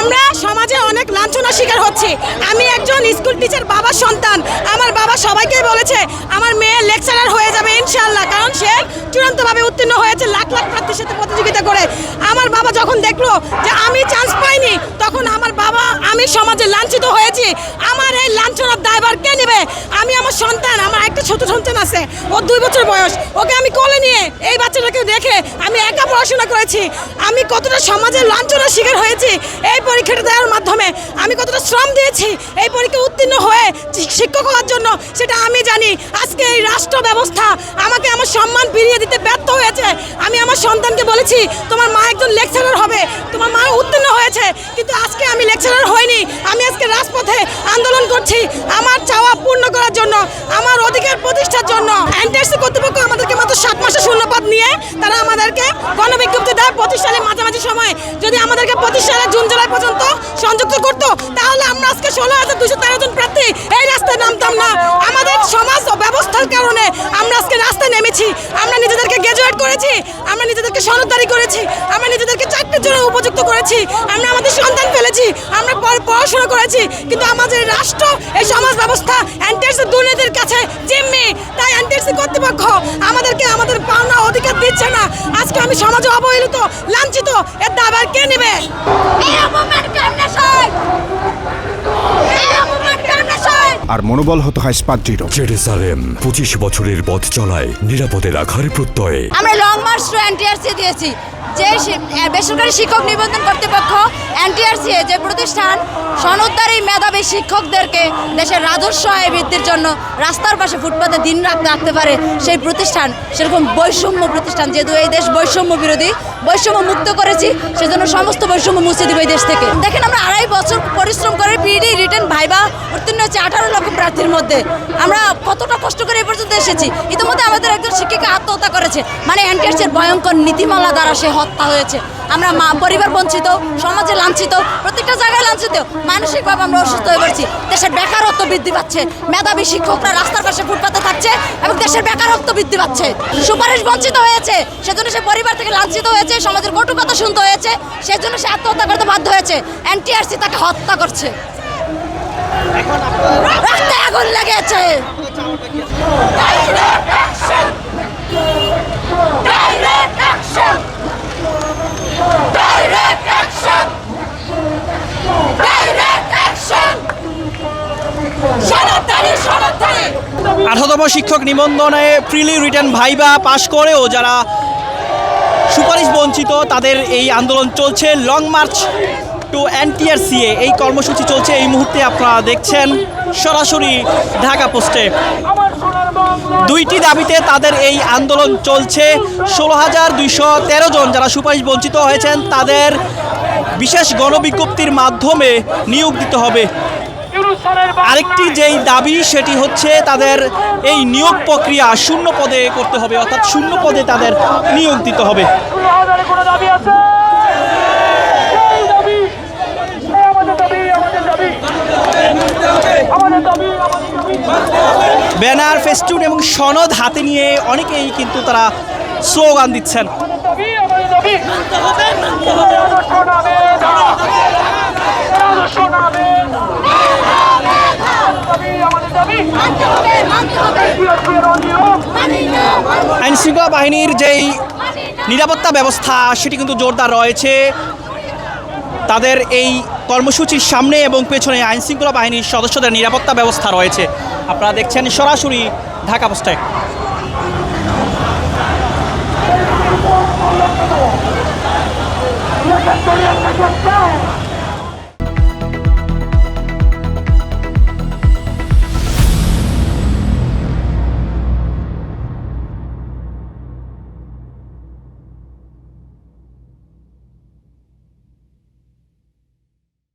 আমরা সমাজে অনেক লাঞ্ছনার শিকার হচ্ছি। আমি একজন স্কুল টিচার বাবার সন্তান। আমার বাবা সবাইকে বলেছে, আমার মেয়ে লেকচারার হয়ে যাবে ইনশাল্লাহ কারণ সে চূড়ান্তভাবে উত্তীর্ণ হয়েছে, লাখ লাখ প্রার্থীর সাথে প্রতিযোগিতা করে। আমার বাবা যখন দেখল যে আমি চান্স পাইনি তখন আমার বাবা আমি সমাজে লাঞ্ছিত হয়েছি। আমার এই লাঞ্ছনার দায়ভার কে নেবে? আমি আমার সন্তান, আমার একটা ছোট সন্তান আছে। ওর দুই বছর বয়স। ওকে আমি কোলে নিয়ে এই বাচ্চাটাকে দেখে আমি একা পড়াশোনা করেছি। আমি কতটা সমাজের লাঞ্ছনার শিকার হয়েছি এই পরীক্ষাটা দেওয়ার মাধ্যমে। আমি কতটা শ্রম দিয়েছি এই পরীক্ষা উত্তীর্ণ হয়ে শিক্ষক হওয়ার জন্য, সেটা আমি জানি। আজকে এই রাষ্ট্র ব্যবস্থা আমাকে আমার সম্মান ফিরিয়ে দিতে ব্যর্থ হয়েছে। আমি আমার সন্তানকে বলেছি, তোমার মা একজন লেকচারার হবে। তোমার মা উত্তীর্ণ হয়েছে, কিন্তু আজকে আমি লেকচারার হইনি, আমি আজকে রাজপথে আন্দোলন করছি, আমার চাওয়া পূর্ণ করার জন্য, আমার অধিকার প্রতিষ্ঠার জন্য। এনটিএসসি কর্তৃপক্ষ আমাদেরকে মাত্র সাত মাসে শূন্যপদ নিয়ে, তারা আমাদেরকে গণবিজ্ঞপ্তি দেয় সালের মাঝামাঝি সময়। যদি আমাদেরকে সালের জুন, জুলাই পর্যন্ত সংযুক্ত করতো, তাহলে আমরা আজকে ষোলো হাজার দুশো তেরো জন প্রার্থী এই রাস্তায় নামতাম না। আমাদের সমাজ ও ব্যবস্থার কারণে আমরা আজকে রাস্তায় নেমেছি। আমরা গ্রাজুয়েট করেছি, আমরা নিজেদেরকে সনদদারি করেছি, আমরা নিজেদেরকে চাকরির জন্য উপযুক্ত করেছি, আমরা আমাদের সন্তান ফেলেছি, আমরা পড়াশোনা করেছি, কিন্তু আমাদের রাষ্ট্র, এই সমাজ ব্যবস্থা অ্যান্টিএসি দুর্নীতির কাছে জিম্মি, তাই অ্যান্টিএসি কর্তৃপক্ষ আমাদেরকে আমাদের পাওনা অধিকার দিচ্ছে না। আজকে আমি সমাজে অবহেলিত, লাঞ্ছিত, এর দাবার কে নেবে? আর মনোবল হতে হয় দৃঢ় জেরুসালেম পঁচিশ বছরের পথ চলায় নিরাপদে রাখার প্রত্যয়ে। আমরা লং মার্চ টু এনটিআরসি দিয়েছি। যে বেসরকারি শিক্ষক নিবন্ধন কর্তৃপক্ষ এনটিআরসি যে প্রতিষ্ঠান সনদদারি মেধাবী শিক্ষকদেরকে দেশের রাজস্ব আয় বৃদ্ধির জন্য রাস্তার পাশে ফুটপাতে দিন রাত রাখতে পারে সেই প্রতিষ্ঠান সেরকম বৈষম্য প্রতিষ্ঠান যেহেতু এই দেশ বৈষম্য বিরোধী বৈষম্য মুক্ত করেছি সেজন্য সমস্ত বৈষম্য মুছে দিব এই দেশ থেকে। দেখেন আমরা আড়াই বছর পরিশ্রম করে পিডি রিটার্ন ভাইবা উত্তীর্ণ হচ্ছে আঠারো লক্ষ প্রার্থীর মধ্যে। আমরা কতটা কষ্ট করে এ পর্যন্ত এসেছি। ইতিমধ্যে আমাদের একজন শিক্ষিকা আত্মহত্যা করেছে। মানে এনটিএসের ভয়ঙ্কর নীতিমালা দ্বারা সে হত্যা হয়েছে। আমরা মা, পরিবার বঞ্চিত, সমাজে লাঞ্ছিত, প্রত্যেকটা জায়গায় লাঞ্ছিত, মানসিকভাবে আমরা অসুস্থ হয়ে পড়ছি। দেশের বেকারত্ব বৃদ্ধি পাচ্ছে। মেধাবী শিক্ষকরা রাস্তার পাশে ফুটপাতে থাকছে এবং দেশের বেকারত্ব বৃদ্ধি পাচ্ছে। সুপারিশ বঞ্চিত হয়েছে। সেজন্য সে পরিবার থেকে লাঞ্ছিত হয়েছে, সমাজের কটু কথা শুনতে হয়েছে। সেজন্য সে আত্মহত্যা করতে বাধ্য হয়েছে। এনটিআরসি তাকে হত্যা করছে। রাস্তায় আগুন লেগেছে। আঠারোতম শিক্ষক নিবন্ধনে প্রিলি রিটার্ন ভাইবা পাশ করেও যারা সুপারিশ বঞ্চিত, তাদের এই আন্দোলন চলছে। লং মার্চ টু এনটিআরসিএ, এই কর্মসূচি চলছে। এই মুহূর্তে আপনারা দেখছেন সরাসরি ঢাকা পোস্টে। দুইটি দাবিতে তাদের এই আন্দোলন চলছে। ষোলো হাজার দুইশো তেরো জন যারা সুপারিশ বঞ্চিত হয়েছেন, তাদের বিশেষ গণবিজ্ঞপ্তির মাধ্যমে নিয়োগ দিতে হবে। আরেকটি যেই দাবি, সেটি হচ্ছে তাদের এই নিয়োগ প্রক্রিয়া শূন্য পদে করতে হবে, অর্থাৎ শূন্য পদে তাদের নিয়োগ দিতে হবে হাজারে কোনো দাবি আছে সেই দাবি সেই আমাদের দাবি আমাদের দাবি আমাদের দাবি আমাদের দাবি ব্যানার ফেস্টুন এবং সনদ হাতে নিয়ে অনেকেই কিন্তু তারা স্লোগান দিচ্ছেন। আইন শৃঙ্খলা বাহিনীর যেই নিরাপত্তা ব্যবস্থা, সেটি কিন্তু জোরদার রয়েছে। তাদের এই কর্মসূচির সামনে এবং পেছনে আইন শৃঙ্খলা বাহিনীর সদস্যদের নিরাপত্তা ব্যবস্থা রয়েছে আপনারা দেখছেন সরাসরি ঢাকা পোস্টে Let's go, let's go, let's go.